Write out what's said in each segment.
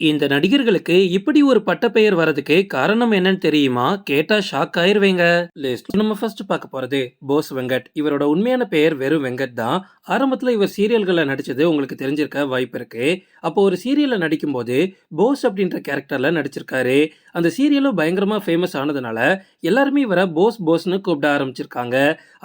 இந்த நடிகர்களுக்கு இப்படி ஒரு பட்டப்பெயர் வரதுக்கு காரணம் என்னன்னு தெரியுமா? கேட்டா ஷாக் ஆயிருவீங்க. லிஸ்ட் நம்ம ஃபர்ஸ்ட் பார்க்க போறது போஸ் வெங்கட். இவரோட உண்மையான பெயர் வெறும் வெங்கட் தான். ஆரம்பத்துல இவர் சீரியல்கள்ல நடிச்சது உங்களுக்கு தெரிஞ்சிருக்க வாய்ப்பு இருக்கு. அப்போ ஒரு சீரியல்ல நடிக்கும்போது போஸ் அப்படின்ற கேரக்டர்ல நடிச்சிருக்காரு. அந்த சீரியலும் பயங்கரமா ஃபேமஸ் ஆனதுனால எல்லாருமே இவரை போஸ் போஸ்னு கூப்பிட ஆரம்பிச்சிருக்காங்க.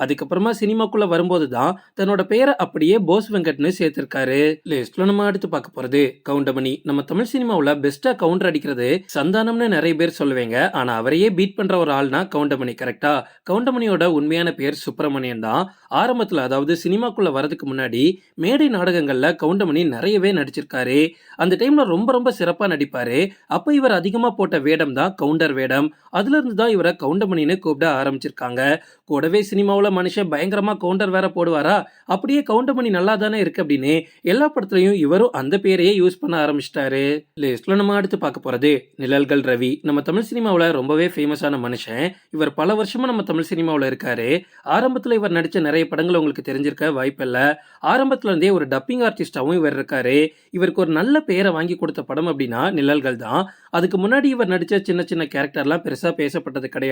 அதுக்கப்புறமா சினிமாக்குள்ள வரும்போது தான் தன்னோட பெயரை அப்படியே போஸ் வெங்கட்னு சேர்த்திருக்காரு. லிஸ்ட்ல நம்ம அடுத்து பார்க்க போறது கவுண்டமணி. நம்ம தமிழ் சினிமாவில் பெஸ்டா கவுண்டர் அடிக்கிறது சந்தானம்னு நிறைய பேர் சொல்லுவேங்க. ஆனா அவரையே பீட் பண்ற ஒரு ஆள்னா கவுண்டமணி கரெக்டா கவுண்டமணியோட உண்மையான பேர் சுப்பிரமணியன் தான். ஆரம்பத்துல அதாவது சினிமாக்குள்ள வரதுக்கு முன்னாடி மேடை நாடகங்கள்ல கவுண்டமணி நிறையவே நடிச்சிருக்காரு. அந்த டைம்ல ரொம்ப ரொம்ப சிறப்பா நடிப்பாரு. அப்ப இவர் அதிகமா போட்ட வேடம் தான் கவுண்டர் வேடம். அதுல இருந்து தான் இவரை கவுண்டமணின்னு கூப்பிட ஆரம்பிச்சிருக்காங்க. கூடவே சினிமாவில் மனுஷன் பயங்கரமாக கவுண்டர் வேற போடுவாரா? அப்படியே கவுண்டமணி நல்லா தானே இருக்கு அப்படின்னு எல்லா படத்துலையும் இவரும் அந்த பேரையே யூஸ் பண்ண ஆரம்பிச்சிட்டாரு. லிஸ்ட்ல நம்ம அடுத்து பார்க்க போறது நிழல்கள் ரவி. நம்ம தமிழ் சினிமாவில் ரொம்பவே ஃபேமஸான மனுஷன். இவர் பல வருஷமா நம்ம தமிழ் சினிமாவில் இருக்காரு. ஆரம்பத்தில் இவர் நடித்த நிறைய படங்கள் உங்களுக்கு தெரிஞ்சிருக்க வாய்ப்பில்லை ஆரம்பத்துலேருந்தே ஒரு டப்பிங் ஆர்டிஸ்டாகவும் இவர் இருக்காரு. இவருக்கு ஒரு நல்ல பெயரை வாங்கி கொடுத்த படம் அப்படின்னா நிழல்கள் தான். அதுக்கு முன்னாடி இவர் நடித்த சின்ன சின்ன கேரக்டர்லாம் பெருசாக பேசப்பட்டது கிடையாது.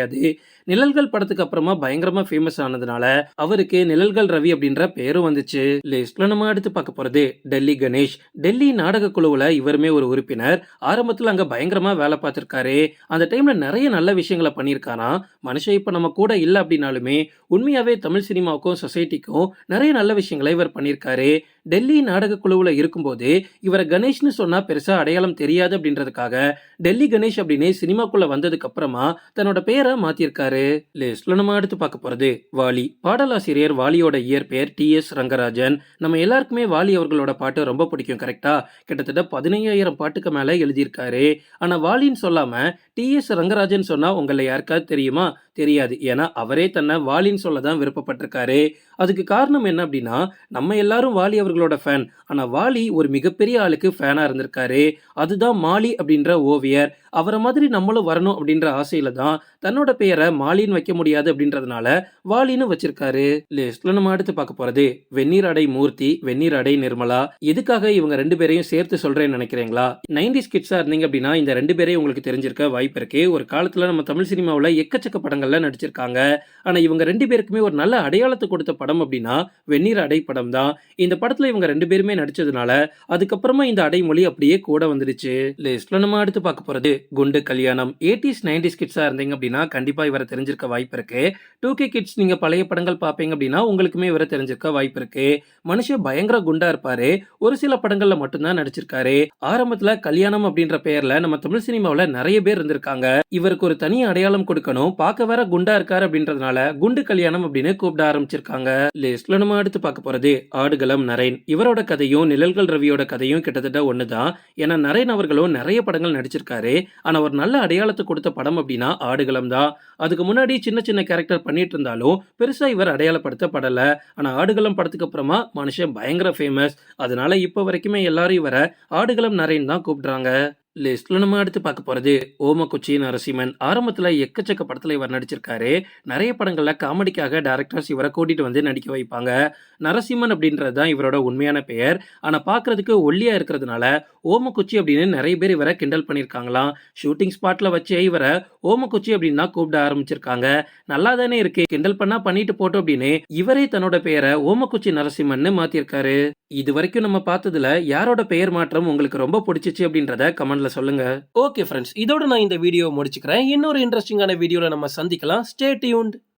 நிழல்கள் படத்துக்கு அப்புறமா பயங்கரமா ஃபேமஸ் ஆனதுனால அவருக்கு நிழல்கள் ரவி அப்படின்ற பேரும் வந்துச்சு. லிஸ்ட்ல நம்ம அடுத்து பார்க்க போறது டெல்லி கணேஷ். டெல்லி நாடக குழுவுல இவருமே ஒரு உறுப்பினர். ஆரம்பத்துல அங்க பயங்கரமா வேலை பார்த்திருக்காரு. அந்த டைம்ல நிறைய நல்ல விஷயங்களை பண்ணியிருக்காராம் மனுஷன் இப்ப நம்ம கூட இல்ல அப்படின்னாலுமே உண்மையாவே தமிழ் சினிமாவுக்கும் சொசைட்டிக்கும் நிறைய நல்ல விஷயங்களை இவர் பண்ணியிருக்காரு. டெல்லி நாடக குழுவில் இருக்கும்போது இவரை கணேஷ்னு சொன்னால் பெருசாக அடையாளம் தெரியாது அப்படின்றதுக்காக டெல்லி கணேஷ் அப்படின்னு சினிமாக்குள்ளே வந்ததுக்கு அப்புறமா தன்னோட பேரை மாத்திருக்காரு லிஸ்ட்ல நம்ம அடுத்து பார்க்க போகிறது வாலி. பாடலாசிரியர் வாலியோட இயற்பெயர் டி எஸ் ரங்கராஜன். நம்ம எல்லாருக்குமே வாலி அவர்களோட பாட்டு ரொம்ப பிடிக்கும் கரெக்டாக கிட்டத்தட்ட பதினையாயிரம் பாட்டுக்கு மேலே எழுதியிருக்காரு. ஆனால் வாலின்னு சொல்லாமல் டி எஸ் ரங்கராஜன் சொன்னால் உங்களை யாருக்காவது தெரியுமா? தெரியாது. ஏன்னா அவரே தன்னை வாலின்னு சொல்ல தான் விருப்பப்பட்டிருக்காரு. அதுக்கு காரணம் என்ன அப்படின்னா நம்ம எல்லாரும் வாலி அவர்களோட ஃபேன் ஆனால் வாலி ஒரு மிகப்பெரிய ஆளுக்கு ஃபேனாக இருந்திருக்காரு. அதுதான் மாலி அப்படின்ற ஓவியர். அவரை மாதிரி நம்மளும் வரணும் அப்படின்ற ஆசையில தான் தன்னோட பெயரை மாலின்னு வைக்க முடியாது அப்படின்றதுனால வாலின்னு வச்சிருக்காரு. லிஸ்ட்ல நம்ம அடுத்து பார்க்க போறது வெந்நீர் அடை மூர்த்தி வெந்நீர் அடை நிர்மலா எதுக்காக இவங்க ரெண்டு பேரையும் சேர்த்து சொல்றேன்னு நினைக்கிறீங்களா? நைன்டி ஸ்கிட்ஸா இருந்தீங்க அப்படின்னா இந்த ரெண்டு பேரையும் உங்களுக்கு தெரிஞ்சிருக்க வாய்ப்பு இருக்கு. ஒரு காலத்துல நம்ம தமிழ் சினிமாவில் எக்கச்சக்க படங்கள் படங்கள்ல நடிச்சிருக்காங்க. ஆனா இவங்க ரெண்டு பேருக்குமே ஒரு நல்ல அடையாளத்தை கொடுத்த படம் அப்படின்னா வெந்நீர் அடை படம் தான். இந்த படத்துல இவங்க ரெண்டு பேருமே நடிச்சதுனால அதுக்கப்புறமா இந்த அடைமொழி அப்படியே கூட வந்துடுச்சு லிஸ்ட்ல நம்ம அடுத்து பார்க்க போறது குண்டு கல்யாணம். எயிட்டிஸ் நைன்டிஸ் கிட்ஸா இருந்தீங்க அப்படின்னா கண்டிப்பா இவரை தெரிஞ்சிருக்க வாய்ப்பு இருக்கு. டூ கே கிட்ஸ் நீங்க பழைய படங்கள் பார்ப்பீங்க அப்படின்னா உங்களுக்குமே இவரை தெரிஞ்சிருக்க வாய்ப்பு இருக்கு. மனுஷன் பயங்கர குண்டா இருப்பாரு. ஒரு சில படங்கள்ல மட்டும்தான் நடிச்சிருக்காரு. ஆரம்பத்துல கல்யாணம் அப்படின்ற பெயர்ல நம்ம தமிழ் சினிமாவுல நிறைய பேர் இருந்திருக்காங்க. இவருக்கு ஒரு தனி அடையாளம் கொடுக்கணும். பார்க்க வர வேற குண்டா இருக்காரு அப்படின்றதுனால குண்டு கல்யாணம் அப்படின்னு கூப்பிட ஆரம்பிச்சிருக்காங்க. லிஸ்ட்ல நம்ம அடுத்து பார்க்க போறது ஆடுகளம் நரேன். இவரோட கதையும் நிழல்கள் ரவியோட கதையும் கிட்டத்தட்ட ஒண்ணுதான். ஏன்னா நரேன் அவர்களும் நிறைய படங்கள் நடிச்சிருக்காரு. ஆனா ஒரு நல்ல அடையாளத்தை கொடுத்த படம் அப்படின்னா ஆடுகளம் தான். அதுக்கு முன்னாடி சின்ன சின்ன கேரக்டர் பண்ணிட்டு இருந்தாலும் பெருசா இவர் அடையாளப்படுத்தப்படல. ஆனா ஆடுகளம் படத்துக்கு அப்புறமா மனுஷன் பயங்கர ஃபேமஸ் அதனால இப்ப வரைக்குமே எல்லாரும் இவரை ஆடுகளம் நரேன் தான் கூப்பிடுறாங்க. லிஸ்ட்ல நம்ம அடுத்து பார்க்க போறது ஓமக்குச்சி நரசிம்மன். ஆரம்பத்துல எக்கச்சக்க படத்துல இவர் நடிச்சிருக்காரு. நிறைய படங்கள்ல காமெடிக்காக டேரக்டர்ஸ் இவரை கூட்டிட்டு வந்து நடிக்க வைப்பாங்க. நரசிம்மன் அப்படின்றது தான் இவரோட உண்மையான பெயர். ஆனா பாக்குறதுக்கு ஒல்லியா இருக்கிறதுனால ஓமக்குச்சி அப்படின்னு நிறைய பேர் இவரை கிண்டல் பண்ணியிருக்காங்களாம். ஷூட்டிங் ஸ்பாட்ல வச்சே இவரை ஓமக்குச்சி அப்படின்னு தான் கூப்பிட ஆரம்பிச்சிருக்காங்க. நல்லா தானே இருக்கு. கிண்டல் பண்ணா பண்ணிட்டு போட்டோம் அப்படின்னு இவரே தன்னோட பெயரை ஓமக்குச்சி நரசிம்மன்னு மாத்திருக்காரு. இது வரைக்கும் நம்ம பார்த்ததுல யாரோட பெயர் மாற்றம் உங்களுக்கு ரொம்ப பிடிச்சிச்சு அப்படின்றத கமெண்ட்ல சொல்லுங்க. ஓகே ஃப்ரெண்ட்ஸ் இதோட நான் இந்த வீடியோ முடிச்சுக்கிறேன். இன்னொரு இன்ட்ரெஸ்டிங்கான வீடியோவில் நம்ம சந்திக்கலாம். Stay tuned